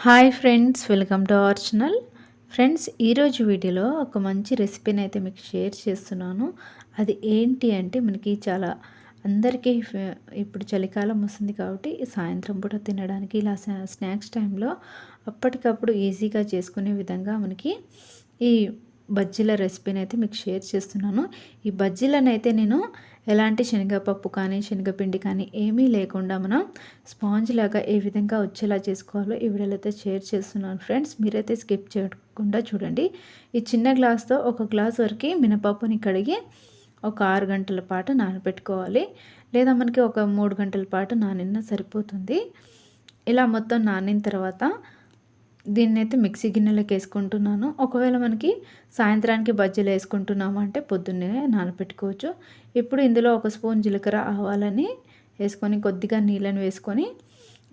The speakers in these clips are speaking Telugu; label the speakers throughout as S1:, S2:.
S1: Hi friends welcome to our channel. Friends ఈరోజు వీడియోలో ఒక మంచి రెసిపీని అయితే మీకు షేర్ చేస్తున్నాను. అది ఏంటి అంటే మనకి చాలా అందరికీ ఇప్పుడు చలికాలం వస్తుంది కాబట్టి సాయంత్రం పూట తినడానికి ఇలా స్నా- స్నాక్స్ టైంలో అప్పటికప్పుడు ఈజీగా చేసుకునే విధంగా మనకి ఈ బజ్జీల రెసిపీని అయితే మీకు షేర్ చేస్తున్నాను. ఈ బజ్జీలను అయితే నేను ఎలాంటి శనగపప్పు కానీ శనగపిండి కానీ ఏమీ లేకుండా మనం స్పాంజ్ లాగా ఏ విధంగా వచ్చేలా చేసుకోవాలో ఈ వీడియోలో అయితే షేర్ చేస్తున్నాను ఫ్రెండ్స్. మీరైతే స్కిప్ చేయకుండా చూడండి. ఈ చిన్న గ్లాస్తో ఒక గ్లాస్ వరకు మినపప్పుని కడిగి ఒక ఆరు గంటల పాటు నానబెట్టుకోవాలి. లేదా మనకి ఒక మూడు గంటల పాటు నానిన్న సరిపోతుంది. ఇలా మొత్తం నానిన తర్వాత దీన్ని అయితే మిక్సీ గిన్నెలోకి వేసుకుంటున్నాను. ఒకవేళ మనకి సాయంత్రానికి బజ్జీలు వేసుకుంటున్నాము అంటే పొద్దున్నే నానబెట్టుకోవచ్చు ఇప్పుడు ఇందులో ఒక స్పూన్ జీలకర్ర ఆవాలని వేసుకొని కొద్దిగా నీళ్ళని వేసుకొని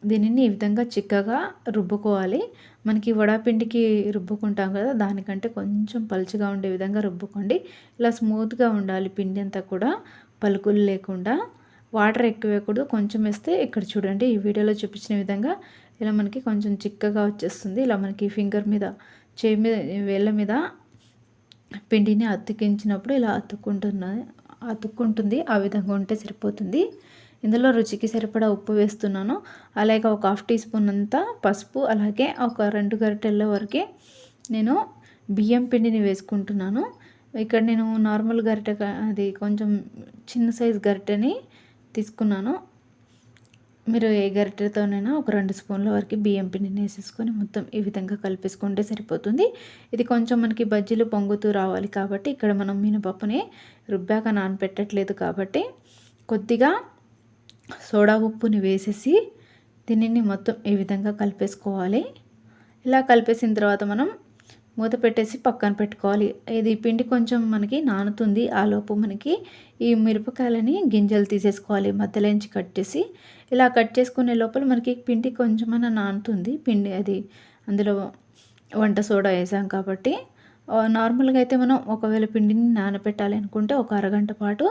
S1: దీనిని ఈ విధంగా చిక్కగా రుబ్బుకోవాలి. మనకి వడాపిండికి రుబ్బుకుంటాం కదా దానికంటే కొంచెం పలుచగా ఉండే విధంగా రుబ్బుకోండి. ఇలా స్మూత్గా ఉండాలి పిండి అంతా కూడా పలుకులు లేకుండా. వాటర్ ఎక్కువ వేయకూడదు కొంచెం వేస్తే ఇక్కడ చూడండి ఈ వీడియోలో చూపించిన విధంగా ఇలా మనకి కొంచెం చిక్కగా వచ్చేస్తుంది. ఇలా మనకి ఫింగర్ మీద చేయి మీద వేళ్ళ మీద పిండిని అతికించినప్పుడు ఇలా అతుక్కుంటున్నది అతుక్కుంటుంది. ఆ విధంగా ఉంటే సరిపోతుంది. ఇందులో రుచికి సరిపడా ఉప్పు వేస్తున్నాను. అలాగే ఒక హాఫ్ టీ స్పూన్ అంతా పసుపు అలాగే ఒక రెండు గరిటెల వరకే నేను బియ్యం పిండిని వేసుకుంటున్నాను. ఇక్కడ నేను నార్మల్ గరిటె అది కొంచెం చిన్న సైజ్ గరిటెని తీసుకున్నాను. మీరు ఏ గరిటెతోనైనా ఒక రెండు స్పూన్ల వరకు బియ్యం పిండిని వేసేసుకొని మొత్తం ఈ విధంగా కలిపేసుకుంటే సరిపోతుంది. ఇది కొంచెం మనకి బజ్జీలు పొంగుతూ రావాలి కాబట్టి ఇక్కడ మనం మినపప్పుని రుబ్బాక నానపెట్టట్లేదు కాబట్టి కొద్దిగా సోడా ఉప్పుని వేసేసి దీనిని మొత్తం ఈ విధంగా కలిపేసుకోవాలి. ఇలా కలిపేసిన తర్వాత మనం మూత పెట్టేసి పక్కన పెట్టుకోవాలి. ఇది పిండి కొంచెం మనకి నానుతుంది. ఆ లోపు మనకి ఈ మిరపకాయలని గింజలు తీసేసుకోవాలి. మధ్యలోంచి కట్ చేసి ఇలా కట్ చేసుకునే లోపల మనకి పిండి కొంచెమైనా నానుతుంది. పిండి అది అందులో వంట సోడా వేసాం కాబట్టి. నార్మల్గా అయితే మనం ఒకవేళ పిండిని నానబెట్టాలి అనుకుంటే ఒక అరగంట పాటు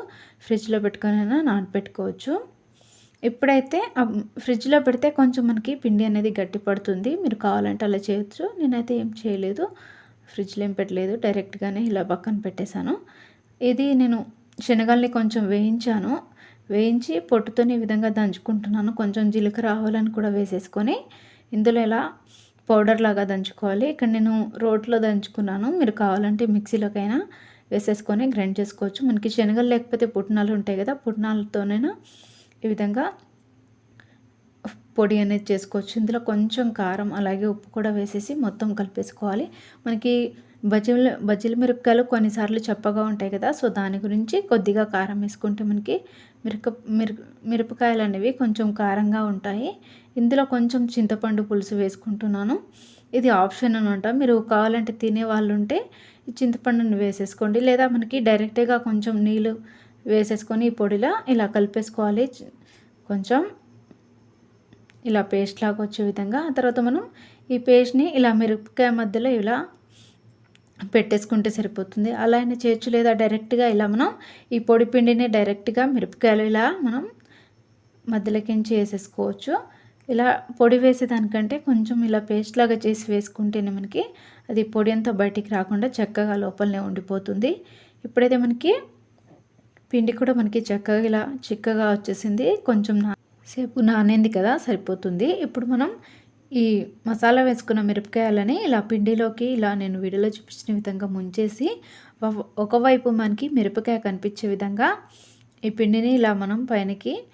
S1: ఫ్రిడ్జ్లో పెట్టుకొనైనా నానబెట్టుకోవచ్చు ఇప్పుడైతే ఫ్రిడ్జ్లో పెడితే కొంచెం మనకి పిండి అనేది గట్టి పడుతుంది మీరు కావాలంటే అలా చేయొచ్చు. నేనైతే ఏం చేయలేదు. ఫ్రిడ్జ్లో ఏం పెట్టలేదు డైరెక్ట్గానే ఇలా పక్కన పెట్టేశాను. ఇది నేను శనగల్ని కొంచెం వేయించాను. వేయించి పొట్టుతోనే ఈ విధంగా దంచుకుంటున్నాను. కొంచెం జీలకర్ర ఆవాలని కూడా వేసేసుకొని ఇందులో ఇలా పౌడర్ లాగా దంచుకోవాలి. ఇక్కడ నేను రోట్లో దంచుకున్నాను. మీరు కావాలంటే మిక్సీలోకైనా వేసేసుకొని గ్రైండ్ చేసుకోవచ్చు. మనకి శనగలు లేకపోతే పుట్నాలు ఉంటాయి కదా పుట్నాలతోనైనా ఈ విధంగా పొడి అనేది చేసుకోవచ్చు. ఇందులో కొంచెం కారం అలాగే ఉప్పు కూడా వేసేసి మొత్తం కలిపేసుకోవాలి. మనకి బజ్జీలు బజ్జీల మిరపకాయలు కొన్నిసార్లు చప్పగా ఉంటాయి కదా సో దాని గురించి కొద్దిగా కారం వేసుకుంటే మనకి మిరప మిర మిరపకాయలు అనేవి కొంచెం కారంగా ఉంటాయి. ఇందులో కొంచెం చింతపండు పులుసు వేసుకుంటున్నాను. ఇది ఆప్షన్ అనమాట మీరు కావాలంటే తినే వాళ్ళు ఉంటే ఈ చింతపండుని వేసేసుకోండి. లేదా మనకి డైరెక్ట్గా కొంచెం నీళ్ళు వేసేసుకొని ఈ పొడిలా ఇలా కలిపేసుకోవాలి. కొంచెం ఇలా పేస్ట్ లాగా వచ్చే విధంగా ఆ తర్వాత మనం ఈ పేస్ట్ని ఇలా మిరపకాయ మధ్యలో ఇలా పెట్టేసుకుంటే సరిపోతుంది. అలా అయినా చేయొచ్చు లేదా డైరెక్ట్గా ఇలా మనం ఈ పొడి పిండిని డైరెక్ట్గా మిరపకాయలు ఇలా మనం మధ్యలోకించి వేసేసుకోవచ్చు ఇలా పొడి వేసేదానికంటే కొంచెం ఇలా పేస్ట్ లాగా చేసి వేసుకుంటేనే మనకి అది పొడి అంతా బయటికి రాకుండా చక్కగా లోపలనే ఉండిపోతుంది. ఇప్పుడైతే మనకి పిండి కూడా మనకి చక్కగా ఇలా చిక్కగా వచ్చేసింది. కొంచెం సేపు నానింది కదా సరిపోతుంది. ఇప్పుడు మనం ఈ మసాలా వేసుకున్న మిరపకాయలని ఇలా పిండిలోకి ఇలా నేను వీడియోలో చూపించిన విధంగా ముంచేసి ఒక- ఒకవైపు మనకి మిరపకాయ కనిపించే విధంగా ఈ పిండిని ఇలా మనం పైనకి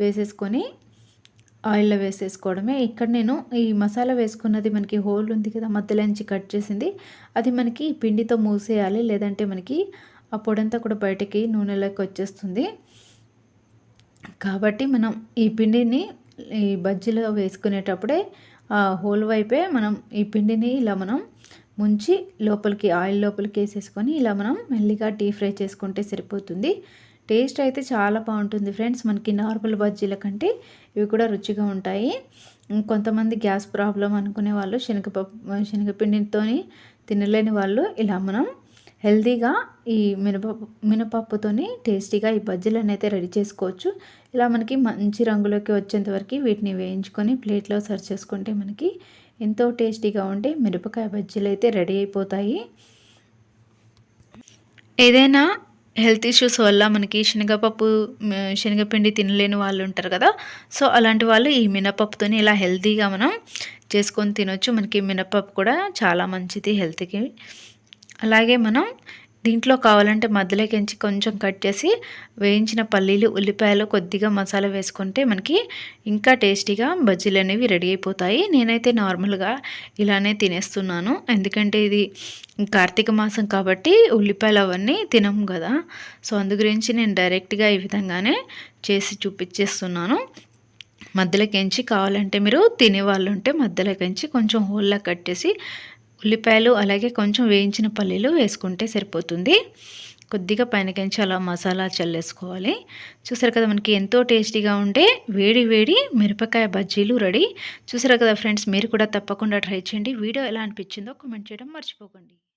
S1: వేసేసుకొని ఆయిల్లో వేసేసుకోవడమే. ఇక్కడ నేను ఈ మసాలా వేసుకున్నది మనకి హోల్ ఉంది కదా మధ్యలోంచి కట్ చేసింది. అది మనకి పిండితో మూసేయాలి లేదంటే మనకి ఆ పొడంతా కూడా బయటకి నూనెలోకి వచ్చేస్తుంది. కాబట్టి మనం ఈ పిండిని ఈ బజ్జీలో వేసుకునేటప్పుడే ఆ హోల్ వైపే మనం ఈ పిండిని ఇలా మనం ముంచి లోపలికి ఆయిల్ లోపలికి వేసేసుకొని ఇలా మనం మెల్లిగా డీప్ ఫ్రై చేసుకుంటే సరిపోతుంది. టేస్ట్ అయితే చాలా బాగుంటుంది ఫ్రెండ్స్. మనకి నార్మల్ బజ్జీల కంటే ఇవి కూడా రుచిగా ఉంటాయి. కొంతమంది గ్యాస్ ప్రాబ్లం అనుకునే వాళ్ళు శనగపప్పు శనగపిండితోని తినలేని వాళ్ళు ఇలా మనం హెల్తీగా ఈ మినపప్పు మినపప్పుతోని టేస్టీగా ఈ బజ్జీలను అయితే రెడీ చేసుకోవచ్చు. ఇలా మనకి మంచి రంగులోకి వచ్చేంతవరకు వీటిని వేయించుకొని ప్లేట్లో సర్వ్ చేసుకుంటే మనకి ఎంతో టేస్టీగా ఉండే మిరపకాయ బజ్జీలు అయితే రెడీ అయిపోతాయి. ఏదైనా హెల్త్ ఇష్యూస్ వల్ల మనకి శనగపప్పు శనగపిండి తినలేని వాళ్ళు ఉంటారు కదా సో అలాంటి వాళ్ళు ఈ మినపప్పుతోని ఇలా హెల్తీగా మనం చేసుకొని తినొచ్చు. మనకి మినపప్పు కూడా చాలా మంచిది హెల్త్కి. అలాగే మనం దీంట్లో కావాలంటే మధ్యలోకించి కొంచెం కట్ చేసి వేయించిన పల్లీలు ఉల్లిపాయలు కొద్దిగా మసాలా వేసుకుంటే మనకి ఇంకా టేస్టీగా బజ్జీలు అనేవి రెడీ అయిపోతాయి. నేనైతే నార్మల్గా ఇలానే తినేస్తున్నాను. ఎందుకంటే ఇది కార్తీక మాసం కాబట్టి ఉల్లిపాయలు అవన్నీ తినము కదా. సో అందు గురించి నేను డైరెక్ట్గా ఈ విధంగానే చేసి చూపించేస్తున్నాను. మధ్యలోకించి కావాలంటే మీరు తినేవాళ్ళు ఉంటే మధ్యలోకించి కొంచెం హోల్లా కట్టేసి ఉల్లిపాయలు అలాగే కొంచెం వేయించిన పల్లీలు వేసుకుంటే సరిపోతుంది. కొద్దిగా పైనకించి అలా మసాలా చల్లేసుకోవాలి. చూసారు కదా మనకి ఎంతో టేస్టీగా ఉండే వేడి వేడి మిరపకాయ బజ్జీలు రెడీ. చూసారు కదా ఫ్రెండ్స్ మీరు కూడా తప్పకుండా ట్రై చేయండి. వీడియో ఎలా అనిపించిందో కామెంట్ చేయడం మర్చిపోకండి.